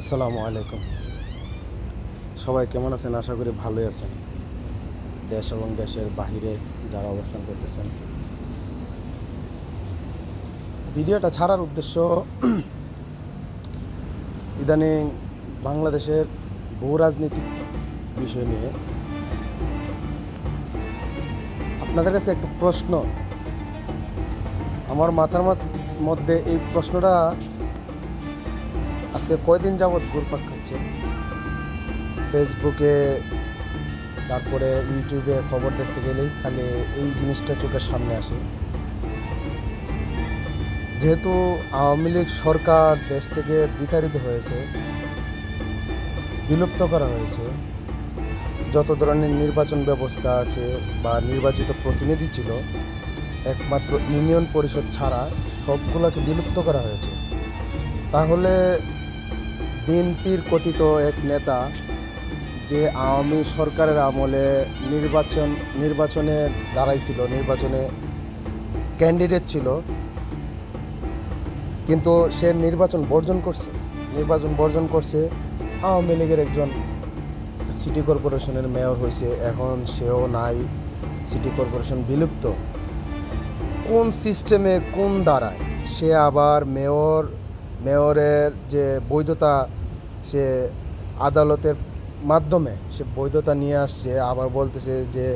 আসসালামু আলাইকুম। সবাই কেমন আছেন? আশা করি ভালোই আছেন। দেশ এবং দেশের বাহিরে যারা অবস্থান করতেছেন। ভিডিওটা ছাড়ার উদ্দেশ্য ইদানিং বাংলাদেশের বহু রাজনৈতিক বিষয় নিয়ে। আপনাদের কাছে একটু প্রশ্ন। আমার মাথার মধ্যে এই প্রশ্নটা আজকে কয়দিন যাবৎ ঘুরপাক খাচ্ছে? ফেসবুকে তারপরে ইউটিউবে খবর দেখতে গেলেই খালি এই জিনিসটা চোখের সামনে আসে। যেহেতু আওয়ামী লীগ সরকার দেশ থেকে বিতাড়িত হয়েছে, বিলুপ্ত করা হয়েছে, যত ধরনের নির্বাচন ব্যবস্থা আছে বা নির্বাচিত প্রতিনিধি ছিল, একমাত্র ইউনিয়ন পরিষদ ছাড়া সবগুলোকে বিলুপ্ত করা হয়েছে। তাহলে বিএনপির কথিত এক নেতা যে আওয়ামী সরকারের আমলে নির্বাচন, নির্বাচনে দাঁড়াইছিল, নির্বাচনে ক্যান্ডিডেট ছিল। কিন্তু সে নির্বাচন বর্জন করছে। নির্বাচন বর্জন করছে। আওয়ামী লীগের একজন সিটি কর্পোরেশনের মেয়র হয়েছে এখন সেও নাই। সিটি কর্পোরেশন বিলুপ্ত। কোন সিস্টেমে কোন দ্বারায় সে আবার মেয়র মেয়রের যে বৈধতা সে আদালতের মাধ্যমে সে বৈধতা নিয়ে আসছে, আবার বলতেছে যে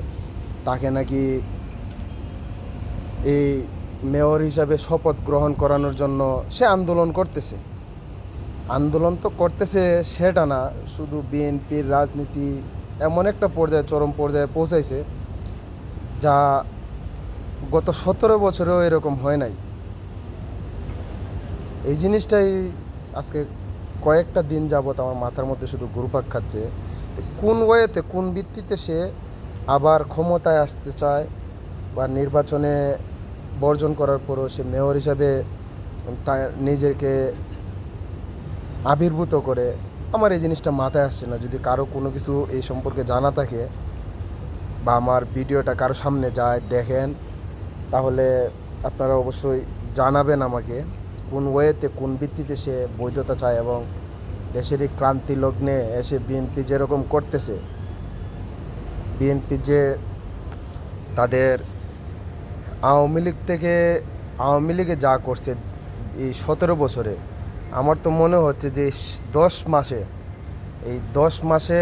তাকে নাকি এই মেয়র হিসাবে শপথ গ্রহণ করানোর জন্য সে আন্দোলন করতেছে। আন্দোলন তো করতেছে সেটা না, শুধু বিএনপির রাজনীতি এমন একটা পর্যায়ে, চরম পর্যায়ে পৌঁছাইছে, যা গত সতেরো বছরেও এরকম হয় নাই। এই জিনিসটাই আজকে কয়েকটা দিন যাবৎ আমার মাথার মধ্যে শুধু ঘুরপাক খাচ্ছে। কোন ওয়েতে, কোন ভিত্তিতে সে আবার ক্ষমতায় আসতে চায় বা নির্বাচনে বর্জন করার পরও সে মেয়র হিসাবে তার নিজেকে আবির্ভূত করে, আমার এই জিনিসটা মাথায় আসছে না। যদি কারও কোনো কিছু এই সম্পর্কে জানা থাকে বা আমার ভিডিওটা কারও সামনে যায়, দেখেন, তাহলে আপনারা অবশ্যই জানাবেন আমাকে। কোন ওয়েতে কোন ভিত্তিতে সে বৈধতা চায় এবং দেশের এই ক্রান্তি লগ্নে এসে বিএনপি যেরকম করতেছে বিএনপি যে তাদের আওয়ামী লীগ থেকে আওয়ামী লীগে যা করছে এই সতেরো বছরে, আমার তো মনে হচ্ছে যে দশ মাসে, এই দশ মাসে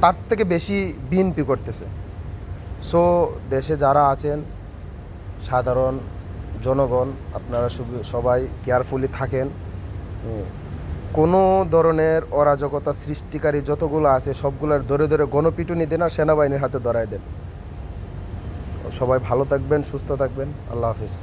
তার থেকে বেশি বিএনপি করতেছে। সো দেশে যারা আছেন, সাধারণ জনগণ, আপনারা সবাই কেয়ারফুলি থাকেন। কোনো ধরনের অরাজকতা সৃষ্টিকারী যতগুলো আছে, সবগুলোর ধরে ধরে গণপিটুনি দেন আর সেনাবাহিনীর হাতে ধরাই দেন। সবাই ভালো থাকবেন, সুস্থ থাকবেন। আল্লাহ হাফিজ।